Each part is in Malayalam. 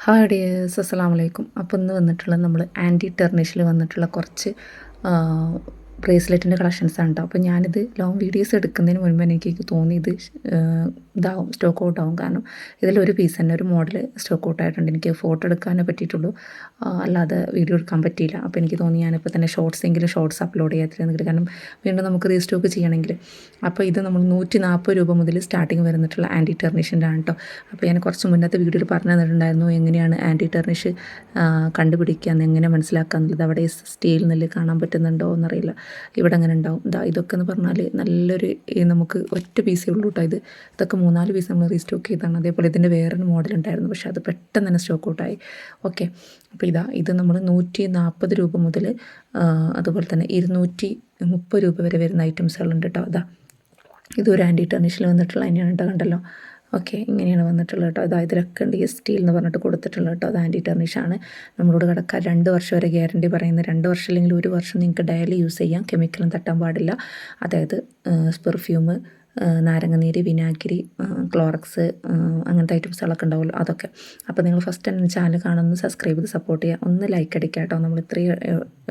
ഹായ് ഡിയേഴ്സ് അസ്സാം വലൈക്കും അപ്പോൾ ഇന്ന് വന്നിട്ടുള്ള നമ്മൾ ആന്റി ടെർണിഷിൽ വന്നിട്ടുള്ള കുറച്ച് ബ്രേസ്ലെറ്റിന്റെ കളക്ഷൻസ് ആണ് കേട്ടോ അപ്പോൾ ഞാനിത് ലോങ് വീഡിയോസ് എടുക്കുന്നതിന് മുൻപ് എനിക്ക് തോന്നി ഇത് ഇതാവും സ്റ്റോക്ക് ഔട്ട് ആവും. കാരണം ഇതിലൊരു പീസ് തന്നെ ഒരു മോഡൽ സ്റ്റോക്ക് ഔട്ട് ആയിട്ടുണ്ട്. എനിക്ക് ഫോട്ടോ എടുക്കാനേ പറ്റിയിട്ടുള്ളൂ. അല്ലാതെ വീഡിയോ എടുക്കാൻ പറ്റിയില്ല. അപ്പോൾ എനിക്ക് തോന്നി ഞാനിപ്പോൾ തന്നെ ഷോർട്സ് എങ്കിലും ഷോർട്സ് അപ്ലോഡ് ചെയ്യാത്തിരുന്നെങ്കിൽ കാരണം വീണ്ടും നമുക്ക് റീസ്റ്റോക്ക് ചെയ്യണമെങ്കിൽ. അപ്പോൾ ഇത് നമ്മൾ നൂറ്റി നാൽപ്പത് രൂപ മുതൽ സ്റ്റാർട്ടിങ് വരുന്നിട്ടുള്ള ആന്റി ടെർണിഷിന്റെ ആണ് കേട്ടോ അപ്പോൾ ഞാൻ കുറച്ച് മുന്നത്തെ വീഡിയോയിൽ പറഞ്ഞു തന്നിട്ടുണ്ടായിരുന്നു എങ്ങനെയാണ് ആന്റി ടെർണിഷ് കണ്ടുപിടിക്കുക എന്ന് എങ്ങനെ മനസ്സിലാക്കുക എന്നുള്ളത്. അവിടെ സ്റ്റീൽ നെല്ല് കാണാൻ പറ്റുന്നുണ്ടോ എന്നറിയില്ല. ഇവിടെ അങ്ങനെ ഉണ്ടാവും. ഇതാ ഇതൊക്കെ എന്ന് പറഞ്ഞാൽ നല്ലൊരു നമുക്ക് ഒറ്റ പീസേ ഉള്ളൂ കേട്ടോ ഇത്. ഇതൊക്കെ മൂന്നാൽ പീസ് നമ്മൾ റീസ്റ്റോക്ക് ചെയ്താണ് അതേപോലെ ഇതിന്റെ വേറൊരു മോഡൽ ഉണ്ടായിരുന്നു. പക്ഷേ അത് പെട്ടെന്ന് തന്നെ സ്റ്റോക്ക് ഔട്ടായി ഓക്കെ അപ്പോൾ ഇതാ ഇത് നമ്മൾ നൂറ്റി നാൽപ്പത് രൂപ മുതൽ അതുപോലെ തന്നെ ഇരുന്നൂറ്റി മുപ്പത് രൂപ വരെ വരുന്ന ഐറ്റംസുകളുണ്ട് കേട്ടോ അതാ ഇതൊരു ആന്റി ടെർണിഷിൽ വന്നിട്ടുള്ള തന്നെയാണ് കേട്ടോ കണ്ടല്ലോ. ഓക്കെ ഇങ്ങനെയാണ് വന്നിട്ടുള്ളത് കേട്ടോ അതായത് ഇതിലൊക്കെ ഉണ്ട് ഈ സ്റ്റീൽ എന്ന് പറഞ്ഞിട്ട് കൊടുത്തിട്ടുള്ളത് കേട്ടോ അത് ആന്റി ടെർണിഷാണ് നമ്മളോട് കിടക്കാൻ രണ്ട് വർഷം വരെ ഗ്യാരണ്ടി പറയുന്നത്. രണ്ട് വർഷം അല്ലെങ്കിൽ ഒരു വർഷം നിങ്ങൾക്ക് ഡയലി യൂസ് ചെയ്യാം. കെമിക്കലും തട്ടാൻ പാടില്ല. അതായത് പെർഫ്യൂം നാരങ്ങനീര് വിനാഗിരി ക്ലോറക്സ് അങ്ങനത്തെ ഐറ്റംസുകളൊക്കെ ഉണ്ടാവുമല്ലോ അതൊക്കെ. അപ്പോൾ നിങ്ങൾ ഫസ്റ്റ് തന്നെ ചാനൽ കാണുന്ന സബ്സ്ക്രൈബ് ചെയ്ത് സപ്പോർട്ട് ചെയ്യുക. ഒന്ന് ലൈക്ക് അടിക്കുക കേട്ടോ. നമ്മൾ ഇത്രയും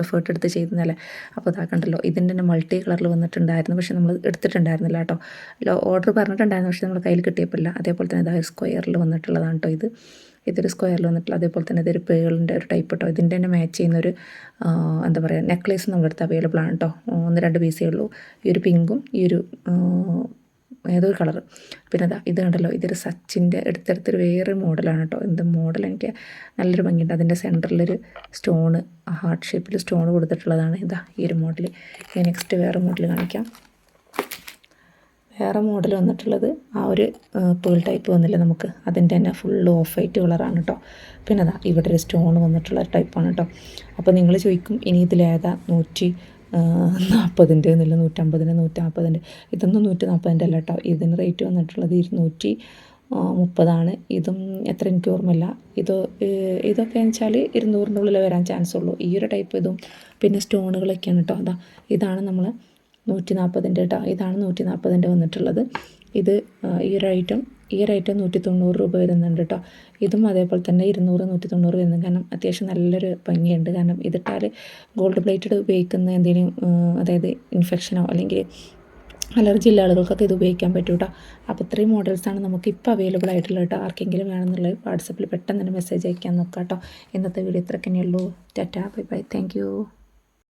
എഫേർട്ട് എടുത്ത് ചെയ്യുന്നതല്ലേ? അപ്പോൾ ഇതാക്കണ്ടല്ലോ ഇതിന്റെ തന്നെ മൾട്ടി കളറിൽ വന്നിട്ടുണ്ടായിരുന്നു. പക്ഷേ നമ്മൾ എടുത്തിട്ടുണ്ടായിരുന്നില്ല കേട്ടോ. ഓർഡർ പറഞ്ഞിട്ടുണ്ടായിരുന്നു പക്ഷേ നമ്മൾ കയ്യിൽ കിട്ടിയപ്പോൾ അതേപോലെ തന്നെ ഇതായ സ്ക്വയറിൽ വന്നിട്ടുള്ളതാണ് കേട്ടോ ഇത്. ഇതൊരു സ്ക്വയറിൽ വന്നിട്ടുള്ള അതേപോലെ തന്നെ ഇതൊരു പേളിന്റെ ഒരു ടൈപ്പ് കേട്ടോ ഇതിന്റെ തന്നെ മാച്ച് ചെയ്യുന്നൊരു എന്താ പറയുക നെക്ലേസ് നമ്മുടെ അടുത്ത് അവൈലബിൾ ആണ് കേട്ടോ ഒന്ന് രണ്ട് പീസേ ഉള്ളൂ. ഈ ഒരു പിങ്കും ഈ ഒരു ഏതൊരു കളർ പിന്നെ അതാ ഇത് കണ്ടല്ലോ ഇതൊരു സച്ചിന്റെ എടുത്തെടുത്തൊരു വേറെ മോഡലാണ് കേട്ടോ എന്ത് മോഡൽ എനിക്ക് നല്ലൊരു ഭംഗിയുണ്ട്. അതിന്റെ സെന്ററിലൊരു സ്റ്റോണ് ഹാർട്ട് ഷേപ്പിൽ സ്റ്റോൺ കൊടുത്തിട്ടുള്ളതാണ് ഇതാ ഈ ഒരു മോഡൽ നെക്സ്റ്റ് വേറെ മോഡൽ കാണിക്കാം. വേറെ മോഡൽ വന്നിട്ടുള്ളത് ആ ഒരു പേൾ ടൈപ്പ് വന്നില്ല നമുക്ക്. അതിന്റെ തന്നെ ഫുള്ള് ഓഫ് വൈറ്റ് കളറാണ് കേട്ടോ പിന്നെ അതാ ഇവിടെ ഒരു സ്റ്റോൺ വന്നിട്ടുള്ള ടൈപ്പാണ് കേട്ടോ അപ്പോൾ നിങ്ങൾ ചോദിക്കും ഇനി ഇതിലേതാ നൂറ്റി നാൽപ്പതിന്റെ എന്നില്ല നൂറ്റമ്പതിന്റെ നൂറ്റമ്പതിന്റെ ഇതൊന്നും നൂറ്റി നാൽപ്പതിന്റെ അല്ല കേട്ടോ ഇതിന് റേറ്റ് വന്നിട്ടുള്ളത് ഇരുന്നൂറ്റി മുപ്പതാണ്. ഇതും എത്ര എനിക്ക് ഓർമ്മയില്ല. ഇത് ഇതൊക്കെ വെച്ചാൽ ഇരുന്നൂറിന്റെ ഉള്ളിൽ വരാൻ ചാൻസ് ഉള്ളൂ. ഈ ഒരു ടൈപ്പ് ഇതും പിന്നെ സ്റ്റോണുകളൊക്കെയാണ് കേട്ടോ അതാ ഇതാണ് നമ്മൾ നൂറ്റി നാൽപ്പതിന്റെ കേട്ടോ ഇതാണ് നൂറ്റി നാൽപ്പതിന്റെ വന്നിട്ടുള്ളത്. ഇത് ഈ ഒരു ഐറ്റം ഈ ഒരു ഐറ്റം നൂറ്റി തൊണ്ണൂറ് രൂപ വരുന്നുണ്ട് കേട്ടോ ഇതും അതേപോലെ തന്നെ ഇരുന്നൂറ് നൂറ്റി തൊണ്ണൂറ് വരുന്നുണ്ട്. കാരണം അത്യാവശ്യം നല്ലൊരു ഭംഗിയുണ്ട്. കാരണം ഇതിട്ടാൽ ഗോൾഡ് പ്ലേറ്റഡ് ഉപയോഗിക്കുന്ന എന്തെങ്കിലും അതായത് ഇൻഫെക്ഷനോ അല്ലെങ്കിൽ അലർജി ഉള്ള ആളുകൾക്കൊക്കെ ഇത് ഉപയോഗിക്കാൻ പറ്റും കേട്ടോ അപ്പോൾ ഇത്രയും മോഡൽസാണ് നമുക്ക് ഇപ്പോൾ അവൈലബിൾ ആയിട്ടുള്ളത് കേട്ടോ ആർക്കെങ്കിലും വേണമെന്നുള്ളത് വാട്സപ്പിൽ പെട്ടെന്ന് തന്നെ മെസ്സേജ് അയക്കാൻ നോക്കാം കേട്ടോ ഇന്നത്തെ വീഡിയോ ഇത്ര തന്നെയുള്ളൂ ടാറ്റാ ബൈ ബൈ. താങ്ക്